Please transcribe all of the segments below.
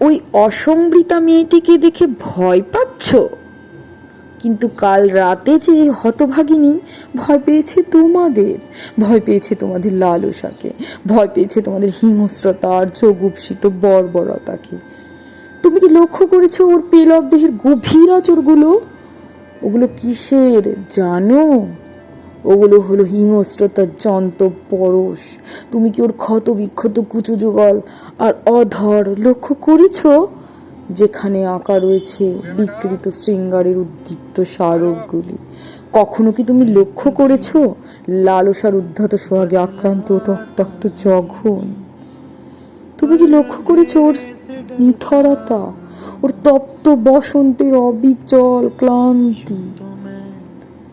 ওই অসম্বৃতা মেয়েটিকে দেখে ভয় পাচ্ছ? কিন্তু কাল রাতে যে হতভাগিনী ভয় পেয়েছে তোমাদের, ভয় পেয়েছে তোমাদের লালসাকে, ভয় পেয়েছে তোমাদের হিংস্রতা আর যোগুপসিত বর্বরতাকে। তুমি কি লক্ষ্য করেছ ওর পেলক দেহের গভীর আচরগুলো? ওগুলো কিসের জানো? ওগুলো হলো হিংস্রতার যন্ত পরশ। তুমি কি ওর ক্ষত বিক্ষত কুচু যুগল আর অধর লক্ষ্য করেছ? যেখানে আঁকা রয়েছে বিকৃত শৃঙ্গারের উদ্দীপ্ত স্মারকগুলি। কখনো কি তুমি লক্ষ্য করেছ? লালসার উদ্ধত সোহাগে আক্রান্ত রক্তাক্ত জঘন। তুমি কি লক্ষ্য করেছ ওর নিথরতা? ওর তপ্ত বসন্তের অবিচল ক্লান্তি?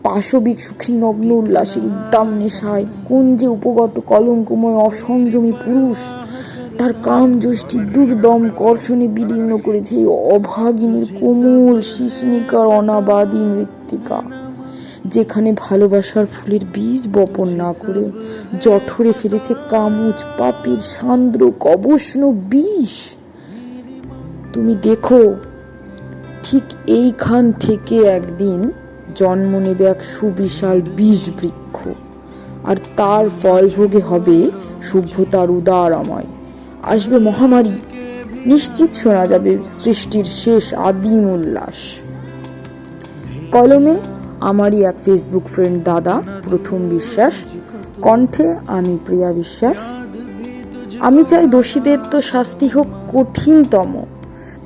পাশবিক সুখী নগ্ন উল্লাসে উদ্দাম নেশায় কোন যে উপগত কলঙ্কময় অসংযমী পুরুষ। তার কাম যষ্টি দুর্দম কর্ষণে বিদীর্ণ করেছে এই অভাগিনীর কোমল শিশনিকার অনাবাদী মৃত্তিকা, যেখানে ভালোবাসার ফুলের বীজ বপন না করে জঠরে ফেলেছে কামুজ পাপির সান্দ্র কবষ্ণ বিষ। তুমি দেখো, ঠিক এইখান থেকে একদিন জন্ম নেবে এক সুবিশাল বীজ বৃক্ষ আর তার ফলভোগে হবে সভ্যতার উদারময়। আসবে মহামারী। নিশ্চিত শোনা যাবে সৃষ্টির শেষ আদিম উল্লাস। কলমে আমারই এক ফেসবুক ফ্রেন্ড দাদা, প্রথম বিশ্বাস। কণ্ঠে আমি প্রিয়া বিশ্বাস। আমি চাই দোষীদের তো শাস্তি হোক কঠিনতম।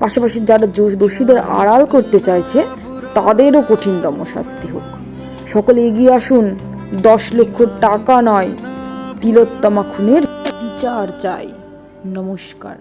পাশাপাশি যারা দোষীদের আড়াল করতে চাইছে তাদেরও কঠিনতম শাস্তি হোক। সকলে এগিয়ে আসুন, দশ লক্ষ টাকা নয়, তিলোত্তমা খুনের বিচার চাই। নমস্কার।